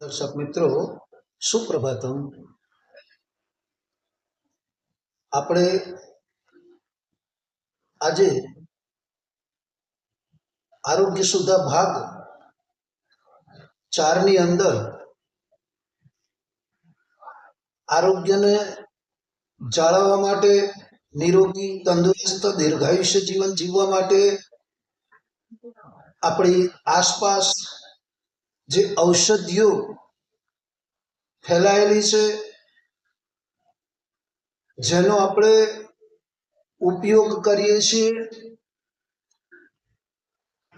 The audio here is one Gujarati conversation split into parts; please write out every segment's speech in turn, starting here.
દર્શક મિત્રો, સુપ્રભાતમ. આપણે આજે આરોગ્ય સુધા ભાગ ચારની અંદર આરોગ્યને જાળવવા માટે નિરોગી, તંદુરસ્ત, દીર્ઘાયુષ્ય જીવન જીવવા માટે આપણી આસપાસ જે ઔષધિઓ ફેલાયેલી છે, જેનો આપણે ઉપયોગ કરીએ છીએ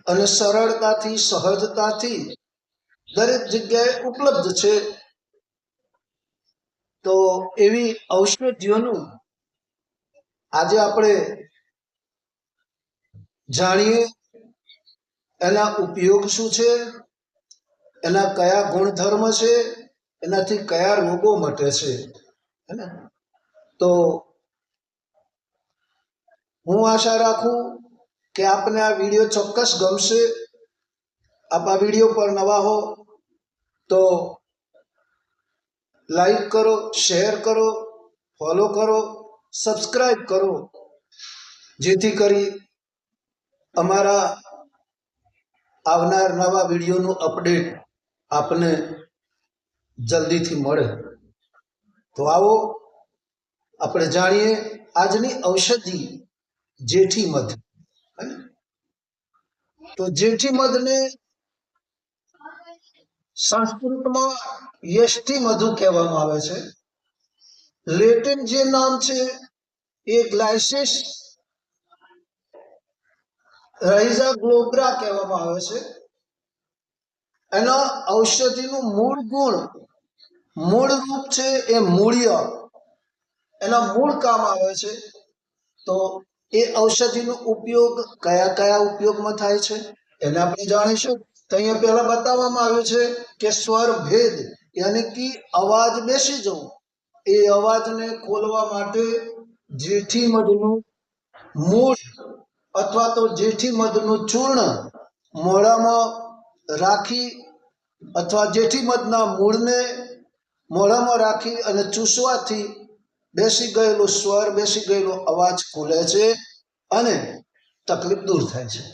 અને સરળતાથી, સહજતાથી દરેક જગ્યાએ ઉપલબ્ધ છે, તો એવી ઔષધિઓનું આજે આપણે જાણીએ એના ઉપયોગ શું છે? એના કયા ગુણધર્મ છે? એનાથી કયા રોગો મટે છે? હેને તો હું આશા રાખું કે આપને આ વીડિયો ચોક્કસ ગમશે. આપ આ વીડિયો પર નવા હો તો લાઈક કરો, શેર કરો, ફોલો કરો સબસ્ક્રાઈબ કરો. જેથી કરી અમારા આવનાર નવા વિડીયોનું અપડેટ આપને જલ્દીથી મળે. તો આવો, આપણે જાણીએ આજની ઔષધિ જેઠી મધ તો જેઠી મધને સંસ્કૃતમાં યષ્ટિ મધુ કહેવામાં આવે છે. લેટિન જે નામ છે એ ગ્લાયસિસ રાઇઝા ગ્લોબ્રા કહેવામાં આવે છે. એના ઔષધિનું મૂળ ગુણ, મૂળ રૂપ છે એ મૂળ્ય. એના મૂળ કામ આવે છે. તો એ ઔષધિનો ઉપયોગ કયા કયા ઉપયોગમાં થાય છે? એને આપણે જાણીશું. તો અહીંયા પહેલા બતાવવામાં આવ્યું છે કે સ્વર ભેદ યાની કે અવાજ બેસી જવું. એ અવાજને ખોલવા માટે જેઠી મધનું મૂળ અથવા તો જેઠી મધનું ચૂર્ણ મોઢામાં રાખી અથવા જેઠી મધના મૂળને મોઢામાં રાખી અને ચૂસવાથી બેસી ગયેલો સ્વર, બેસી ગયેલો અવાજ ખુલે છે અને તકલીફ દૂર થાય છે.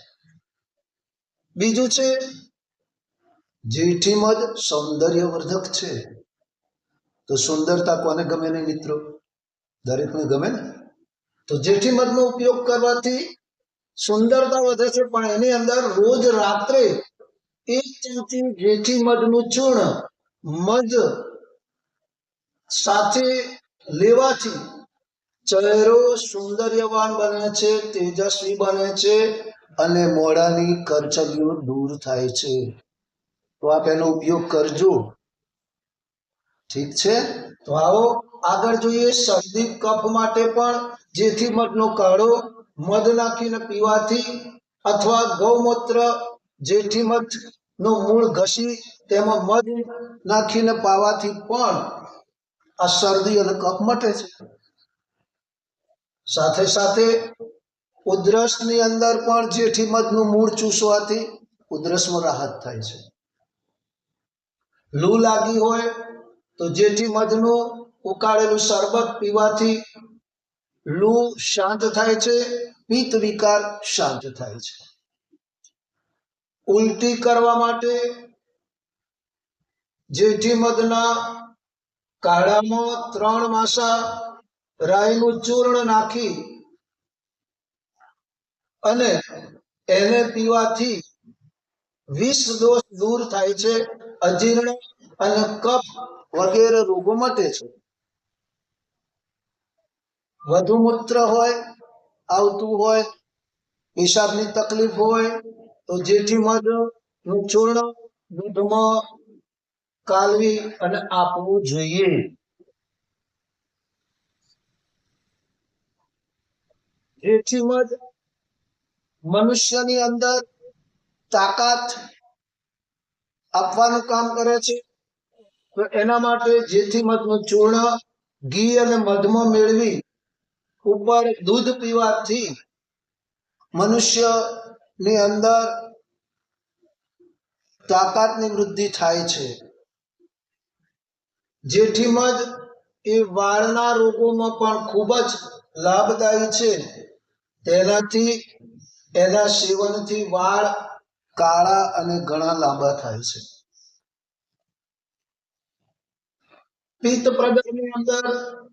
બીજું છે, જેઠી મધ સૌંદર્યવર્ધક છે. તો સુંદરતા કોને ગમે નહીં મિત્રો? દરેકને ગમે ને? તો જેઠી મધનો ઉપયોગ કરવાથી સુંદરતા વધે છે, પણ એની અંદર રોજ રાત્રે એક ચમચી જેઠી મધનું ચૂર્ણ, મધ સાથે લેવાથી ચહેરો સૌંદર્યવાન બને છે, તેજસ્વી બને છે અને મોઢાની કરચલીઓ દૂર થાય છે. તો આપ એનો ઉપયોગ કરજો. ઠીક છે? તો આવો આગળ જોઈએ શરદી કફ માટે પણ, જેથી મધનો કાઢો મધ નાખીને પીવાથી અથવા ગૌમૂત્ર જેઠી મધનું મૂળ ઘસી તેમાં મધ નાખીને પાવાથી પણ આ શરદી અને કફ મટે છે. સાથે સાથે ઉધરસની અંદર પણ જેઠી મધનું મૂળ ચૂસવાથી ઉધરસમાં રાહત થાય છે. લૂ લાગી હોય તો જેઠી મધનું ઉકાળેલું શરબત પીવાથી લૂ શાંત થાય છે, પિત્ત વિકાર શાંત થાય છે. ઉલટી કરવા માટે જેઠી મધના કાઢામાં ત્રણ માસા રાઈનું ચૂર્ણ નાખી અને એને પીવાથી વિષ દોષ દૂર થાય છે, અજીર્ણ અને કફ વગેરે રોગો મટે છે. વધુ મૂત્ર હોય, આવતું હોય પેશાબની તકલીફ હોય, તો જેઠી મધનું ચૂર્ણ દૂધમાં કાલવી અને આપવું જોઈએ. જેઠી મધ મનુષ્યની અંદર તાકાત આપવાનું કામ કરે છે. તો એના માટે જેથી મધનું ચૂર્ણ ઘી અને મધમાં મેળવી ઉપર દૂધ પીવાથી મનુષ્યની અંદર તાકાતની વૃદ્ધિ થાય છે. જેથી મધ એ વાળના રોગોમાં પણ ખૂબ જ લાભદાયી છે. તેનાથી એના સેવનથી વાળ કાળા અને ઘણા લાંબા થાય છે. પિત્ત પ્રદરની અંદર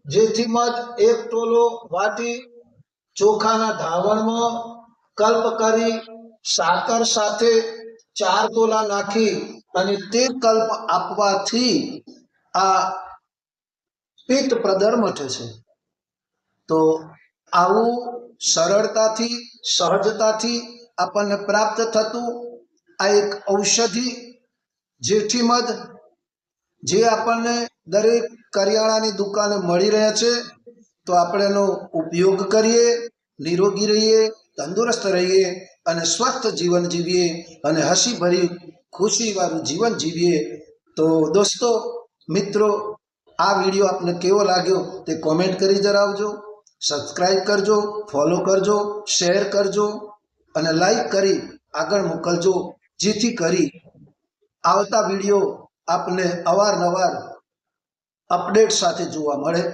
જેથી મત એક ટોલો વાટી ચોખાના ધાવણમાં કલ્પ કરી સાકર સાથે ચાર તોલા નાખી અને તે કલ્પ આપવાથી આ પિત્ત પ્રદર મટે છે. તો આવું સરળતાથી, સહજતાથી આપણને પ્રાપ્ત થતું આ એક ઔષધિ જેઠી મધ જે આપણને દરેક કરિયાણાની દુકાને મળી રહે છે, તો આપણે એનો ઉપયોગ કરીએ, નિરોગી રહીએ, તંદુરસ્ત રહીએ અને સ્વસ્થ જીવન જીવીએ અને હસી ભરી ખુશીવાળું જીવન જીવીએ. તો દોસ્તો, મિત્રો, આ વીડિયો આપને કેવો લાગ્યો તે કોમેન્ટ કરી જણાવજો સબસ્ક્રાઈબ કરજો, ફોલો કરજો, શેર કરજો અને લાઈક કરી આગળ મોકલજો, જેથી કરી આવતા વીડિયો આપને અવારનવાર અપડેટ સાથે જોવા મળે.